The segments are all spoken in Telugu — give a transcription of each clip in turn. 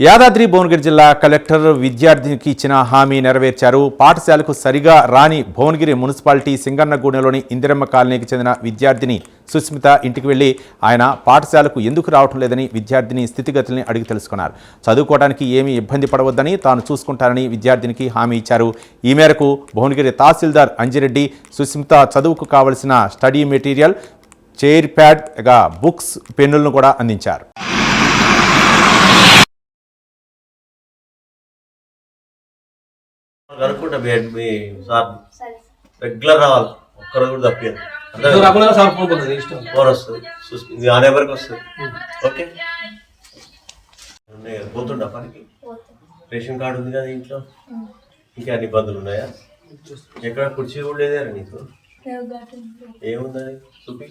యాదాద్రి భువనగిరి జిల్లా కలెక్టర్ విద్యార్థినికి ఇచ్చిన హామీ నెరవేర్చారు. పాఠశాలకు సరిగా రాని భువనగిరి మున్సిపాలిటీ సింగన్నగూడెంలోని ఇందిరమ్మ కాలనీకి చెందిన విద్యార్థిని సుస్మిత ఇంటికి వెళ్ళి ఆయన పాఠశాలకు ఎందుకు రావటం లేదని విద్యార్థిని స్థితిగతుల్ని అడిగి తెలుసుకున్నారు. చదువుకోవడానికి ఏమీ ఇబ్బంది పడవద్దని తాను చూసుకుంటానని విద్యార్థినికి హామీ ఇచ్చారు. ఈ మేరకు భువనగిరి తహసీల్దార్ అంజిరెడ్డి సుస్మిత చదువుకు కావలసిన స్టడీ మెటీరియల్ చైర్ ప్యాడ్గా బుక్స్ పెన్నులను కూడా అందించారు. కనుక్కుంటా మీ మీ సార్ రెగ్యులర్ రావాలి. ఒక్కరోజు కూడా రాకుండా సార్ ఫోన్ పోతుంది ఇష్టం. ఫోన్ వస్తుంది. చూసి ఆ నెంబర్కి వస్తుంది. ఓకే. పోతుండా పనికి? రేషన్ కార్డు ఉంది కదా ఇంట్లో? ఇంకా అన్ని ఇబ్బందులు ఉన్నాయా? ఎక్కడ? కుర్చీ కూడా లేదే నీకు? ఏముందని చూపి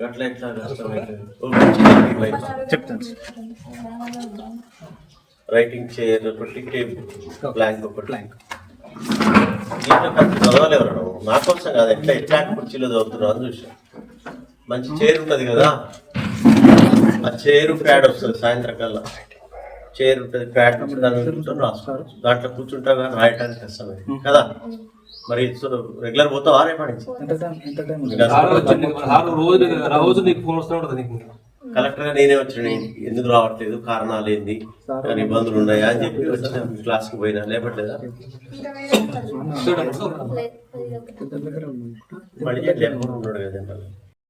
గట్ల ఎట్లా చెప్తాను. రైటింగ్ టేబుల్ బ్లాంక్ ఒకటి. బ్లాంక్ దీంట్లో కరెక్ట్ చదవలేవరా నువ్వు నా కోసం కాదు ఎట్లా ఎట్లాంటి కుర్చీలో చదువుతున్నావు అని చూసా మంచి చైర్ ఉంటుంది కదా. ఆ చైర్ ప్యాడ్ వస్తుంది సాయంత్రం కల్లా చైర్ ఉంటుంది ప్యాడ్ ఉంటుంది దాని కూర్చొని రాసుకోవచ్చు. దాంట్లో కూర్చుంటా కానీ రాయటానికి కష్టమే. కదా? మరి రెగ్యులర్ పోతావా రేపటి నుంచి? రోజు నీకు ఫోన్ వస్తూ ఉంటుంది నీకు కలెక్టర్గా నేనే వచ్చిన. ఎందుకు రావట్లేదు? కారణాలు ఏంది? కానీ ఇబ్బందులు ఉన్నాయా అని చెప్పి వచ్చిన క్లాస్కి పోయినా లేపట్లేదా? మళ్ళీ లేకుండా ఉన్నాడు కదా.